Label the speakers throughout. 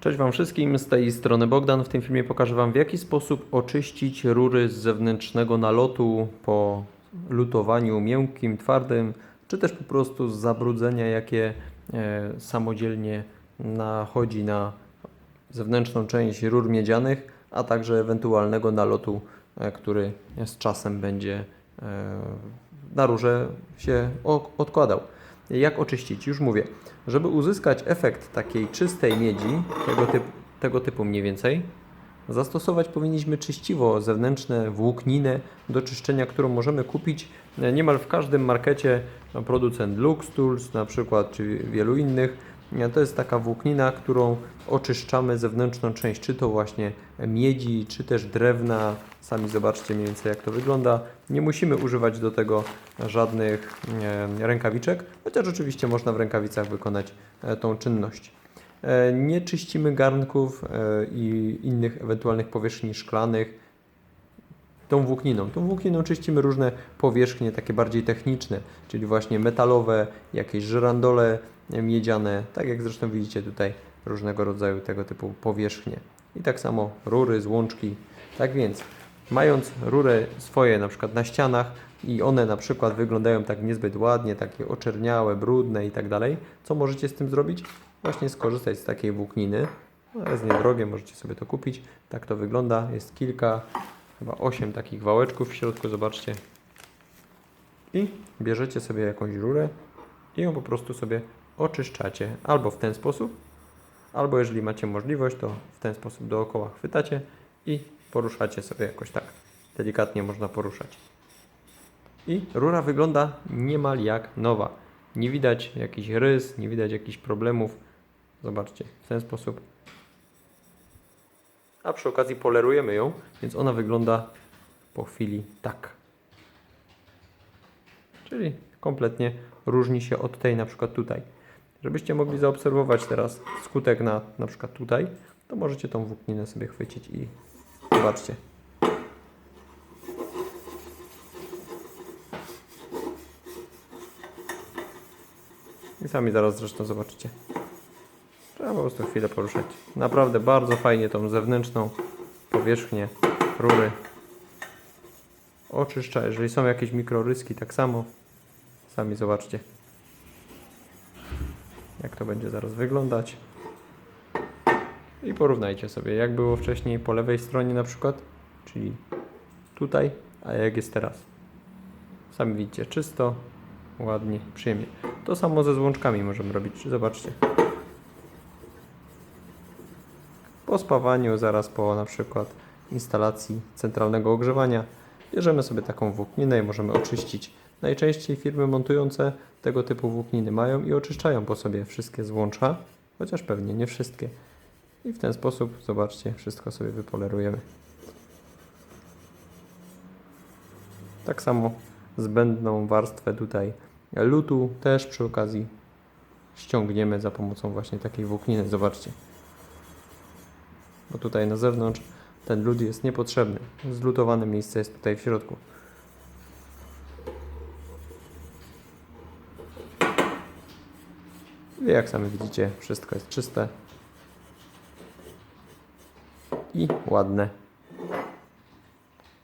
Speaker 1: Cześć Wam wszystkim, z tej strony Bogdan. W tym filmie pokażę Wam w jaki sposób oczyścić rury z zewnętrznego nalotu po lutowaniu miękkim, twardym, czy też po prostu z zabrudzenia, jakie e, samodzielnie nachodzi na zewnętrzną część rur miedzianych, a także ewentualnego nalotu, e, który z czasem będzie e, na rurze się odkładał. Jak oczyścić? Już mówię. Żeby uzyskać efekt takiej czystej miedzi, tego, typu, tego typu mniej więcej, zastosować powinniśmy czyściwo zewnętrzne, włókninę do czyszczenia, którą możemy kupić e, niemal w każdym markecie. No, Producent Lux Tools na przykład, czy wielu innych. To jest taka włóknina, którą oczyszczamy zewnętrzną część, czy to właśnie miedzi, czy też drewna. Sami zobaczcie mniej więcej jak to wygląda. Nie musimy używać do tego żadnych e, rękawiczek, chociaż oczywiście można w rękawicach wykonać e, tą czynność. E, Nie czyścimy garnków i innych ewentualnych powierzchni szklanych tą włókniną. Tą włókniną czyścimy różne powierzchnie, takie bardziej techniczne, czyli właśnie metalowe, jakieś żyrandole e, miedziane, tak jak zresztą widzicie tutaj różnego rodzaju tego typu powierzchnie. I tak samo rury, złączki. Tak więc, mając rurę swoje na przykład na ścianach i one na przykład wyglądają tak niezbyt ładnie, takie oczerniałe, brudne i tak dalej, co możecie z tym zrobić? Właśnie skorzystać z takiej włókniny. No, jest niedrogie, możecie sobie to kupić. Tak to wygląda. Jest kilka, chyba 8 takich wałeczków w środku, zobaczcie. I bierzecie sobie jakąś rurę i ją po prostu sobie oczyszczacie. Albo w ten sposób, albo jeżeli macie możliwość, to w ten sposób dookoła chwytacie i poruszacie sobie jakoś tak. Delikatnie można poruszać. I rura wygląda niemal jak nowa. Nie widać jakichś rys, nie widać jakichś problemów. Zobaczcie, w ten sposób. A przy okazji polerujemy ją, więc ona wygląda po chwili tak. Czyli kompletnie różni się od tej na przykład tutaj. Żebyście mogli zaobserwować teraz skutek na na przykład tutaj, to możecie tą włókninę sobie chwycić i zobaczcie. I sami zaraz zresztą zobaczycie. Trzeba po prostu chwilę poruszać. Naprawdę bardzo fajnie tą zewnętrzną powierzchnię rury oczyszcza. Jeżeli są jakieś mikroryski, tak samo. Sami zobaczcie, jak to będzie zaraz wyglądać. I porównajcie sobie, jak było wcześniej po lewej stronie na przykład, czyli tutaj, a jak jest teraz. Sami widzicie, czysto, ładnie, przyjemnie. To samo ze złączkami możemy robić. Zobaczcie. Po spawaniu, zaraz po na przykład instalacji centralnego ogrzewania, bierzemy sobie taką włókninę i możemy oczyścić. Najczęściej firmy montujące tego typu włókniny mają i oczyszczają po sobie wszystkie złącza, chociaż pewnie nie wszystkie. I w ten sposób, zobaczcie, wszystko sobie wypolerujemy. Tak samo zbędną warstwę tutaj lutu też przy okazji ściągniemy za pomocą właśnie takiej włókniny. Zobaczcie. Bo tutaj na zewnątrz ten lód jest niepotrzebny. Zlutowane miejsce jest tutaj w środku. I jak sami widzicie, wszystko jest czyste i ładne.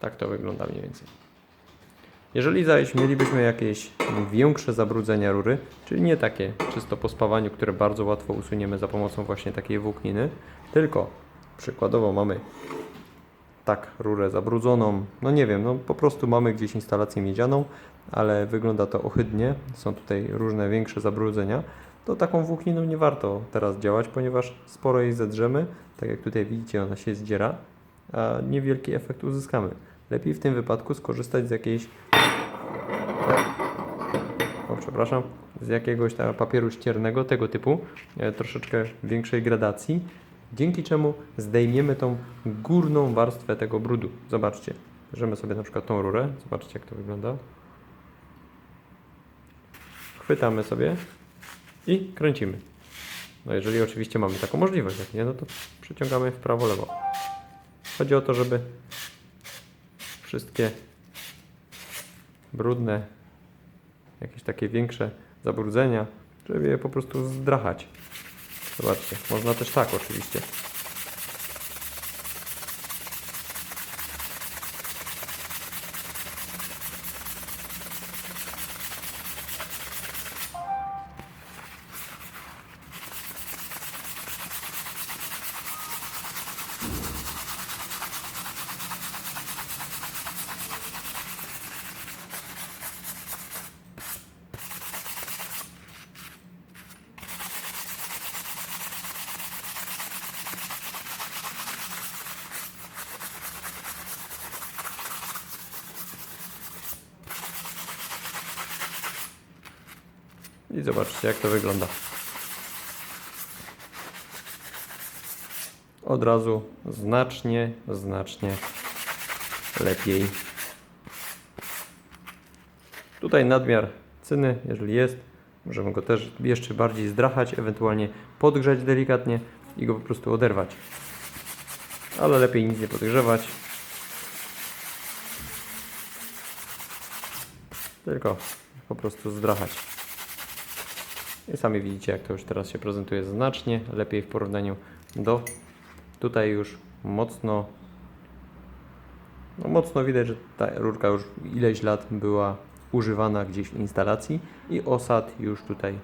Speaker 1: Tak to wygląda mniej więcej. Jeżeli zaś mielibyśmy jakieś większe zabrudzenia rury, czyli nie takie czysto po spawaniu, które bardzo łatwo usuniemy za pomocą właśnie takiej włókniny, tylko przykładowo mamy tak rurę zabrudzoną, no nie wiem, no po prostu mamy gdzieś instalację miedzianą, ale wygląda to ohydnie, są tutaj różne większe zabrudzenia, to taką włókniną nie warto teraz działać, ponieważ sporo jej zedrzemy, tak jak tutaj widzicie ona się zdziera, a niewielki efekt uzyskamy. Lepiej w tym wypadku skorzystać z jakiejś o, przepraszam, z jakiegoś tam papieru ściernego tego typu, e, troszeczkę większej gradacji, dzięki czemu zdejmiemy tą górną warstwę tego brudu. Zobaczcie, bierzemy sobie na przykład tą rurę, zobaczcie jak to wygląda. Chwytamy sobie i kręcimy. No jeżeli oczywiście mamy taką możliwość, jak nie, no to przeciągamy w prawo, lewo. Chodzi o to, żeby wszystkie brudne, jakieś takie większe zabrudzenia, żeby je po prostu zdrachać. Zobaczcie, można też tak oczywiście. I zobaczcie, jak to wygląda. Od razu znacznie, znacznie lepiej. Tutaj nadmiar cyny, jeżeli jest, możemy go też jeszcze bardziej zdrachać, ewentualnie podgrzać delikatnie i go po prostu oderwać. Ale lepiej nic nie podgrzewać. Tylko po prostu zdrachać. I sami widzicie, jak to już teraz się prezentuje znacznie lepiej w porównaniu do tutaj już mocno no mocno widać, że ta rurka już ileś lat była używana gdzieś w instalacji i osad już tutaj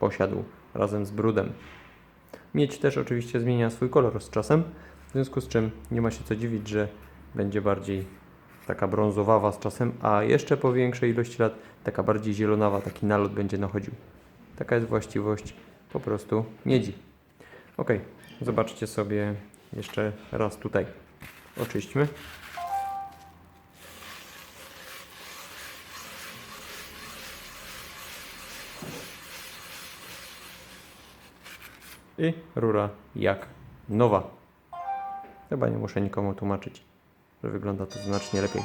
Speaker 1: posiadł razem z brudem. Miedź też oczywiście zmienia swój kolor z czasem, w związku z czym nie ma się co dziwić, że będzie bardziej taka brązowawa z czasem, a jeszcze po większej ilości lat taka bardziej zielonawa, taki nalot będzie nachodził. Taka jest właściwość po prostu miedzi. Ok, zobaczcie sobie jeszcze raz tutaj. Oczyśćmy. I rura jak nowa. Chyba nie muszę nikomu tłumaczyć, że wygląda to znacznie lepiej.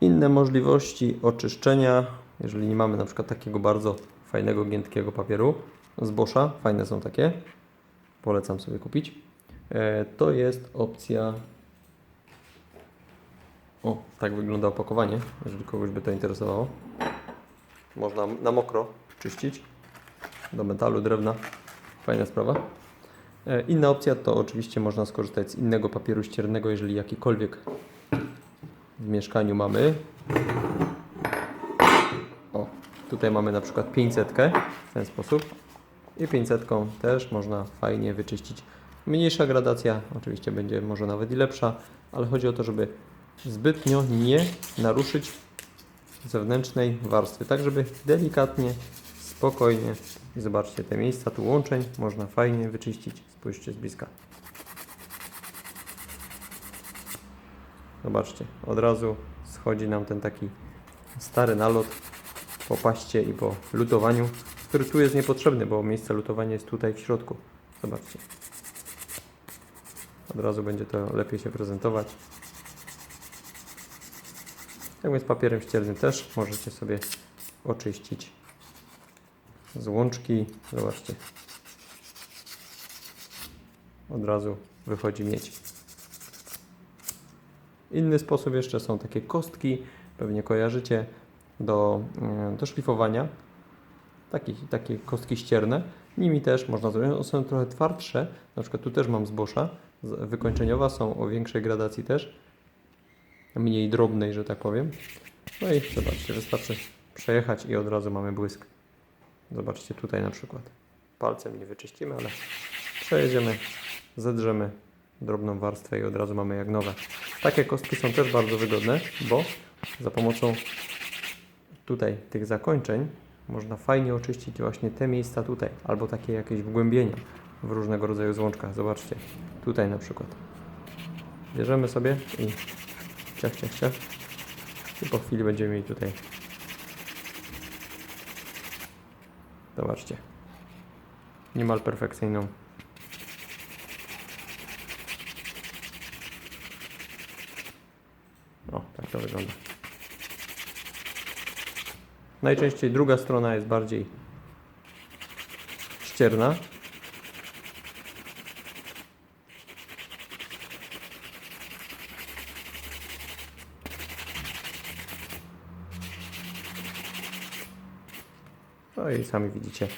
Speaker 1: Inne możliwości oczyszczenia, jeżeli nie mamy na przykład takiego bardzo fajnego, giętkiego papieru z Boscha, fajne są takie, polecam sobie kupić, e, to jest opcja o, tak wygląda opakowanie, jeżeli kogoś by to interesowało. Można na mokro czyścić do metalu, drewna. Fajna sprawa. E, Inna opcja to oczywiście można skorzystać z innego papieru ściernego, jeżeli jakikolwiek w mieszkaniu mamy. Tutaj mamy na przykład 500 w ten sposób. I 500 też można fajnie wyczyścić. Mniejsza gradacja oczywiście będzie może nawet i lepsza, ale chodzi o to, żeby zbytnio nie naruszyć zewnętrznej warstwy, tak żeby delikatnie, spokojnie i zobaczcie te miejsca tu łączeń można fajnie wyczyścić. Spójrzcie z bliska. Zobaczcie, od razu schodzi nam ten taki stary nalot po paście i po lutowaniu, który tu jest niepotrzebny, bo miejsce lutowania jest tutaj w środku. Zobaczcie. Od razu będzie to lepiej się prezentować. Tak więc papierem ściernym też możecie sobie oczyścić z łączki. Zobaczcie. Od razu wychodzi miedź. Inny sposób jeszcze są takie kostki, pewnie kojarzycie, do, mm, do szlifowania. Takie, takie kostki ścierne. Nimi też można zrobić. One są trochę twardsze. Na przykład tu też mam z Boscha. z- Wykończeniowa są o większej gradacji też. Mniej drobnej, że tak powiem. No i zobaczcie, wystarczy przejechać i od razu mamy błysk. Zobaczcie tutaj na przykład. Palcem nie wyczyścimy, ale przejedziemy, zedrzemy drobną warstwę i od razu mamy jak nowe. Takie kostki są też bardzo wygodne, bo za pomocą tutaj tych zakończeń można fajnie oczyścić właśnie te miejsca tutaj, albo takie jakieś wgłębienia w różnego rodzaju złączkach. Zobaczcie, tutaj na przykład. Bierzemy sobie i ciach, ciach, ciach. I po chwili będziemy mieli tutaj. Zobaczcie. Niemal perfekcyjną O, tak to wygląda. Najczęściej druga strona jest bardziej ścierna. No i sami widzicie,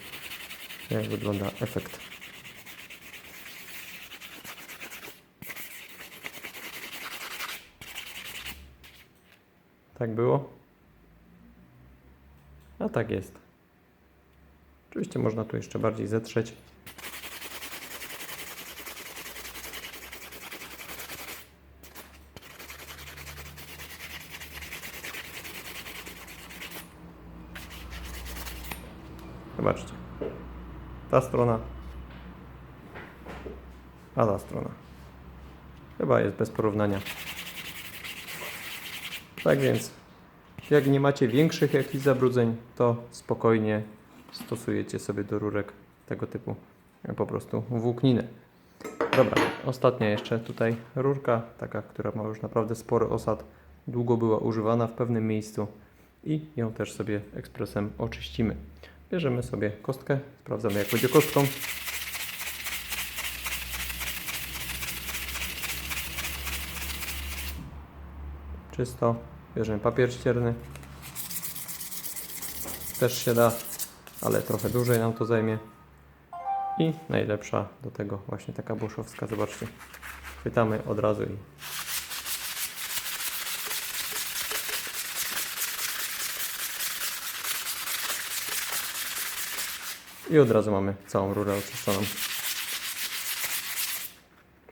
Speaker 1: jak wygląda efekt. Tak było? A tak jest. Oczywiście można tu jeszcze bardziej zetrzeć. Zobaczcie. Ta strona. A ta strona. Chyba jest bez porównania. Tak więc, jak nie macie większych jakichś zabrudzeń, to spokojnie stosujecie sobie do rurek tego typu e, po prostu włókninę. Dobra, ostatnia jeszcze tutaj rurka, taka, która ma już naprawdę spory osad. Długo była używana w pewnym miejscu i ją też sobie ekspresem oczyścimy. Bierzemy sobie kostkę, sprawdzamy jak będzie kostką. Czysto. Bierzemy papier ścierny. Też się da, ale trochę dłużej nam to zajmie. I najlepsza do tego właśnie taka buszowska, zobaczcie. Chwytamy od razu i I od razu mamy całą rurę oczyszczoną.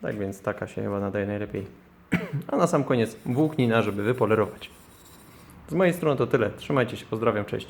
Speaker 1: Tak więc taka się chyba nadaje najlepiej. A na sam koniec włóknina, żeby wypolerować. Z mojej strony to tyle. Trzymajcie się, pozdrawiam, cześć.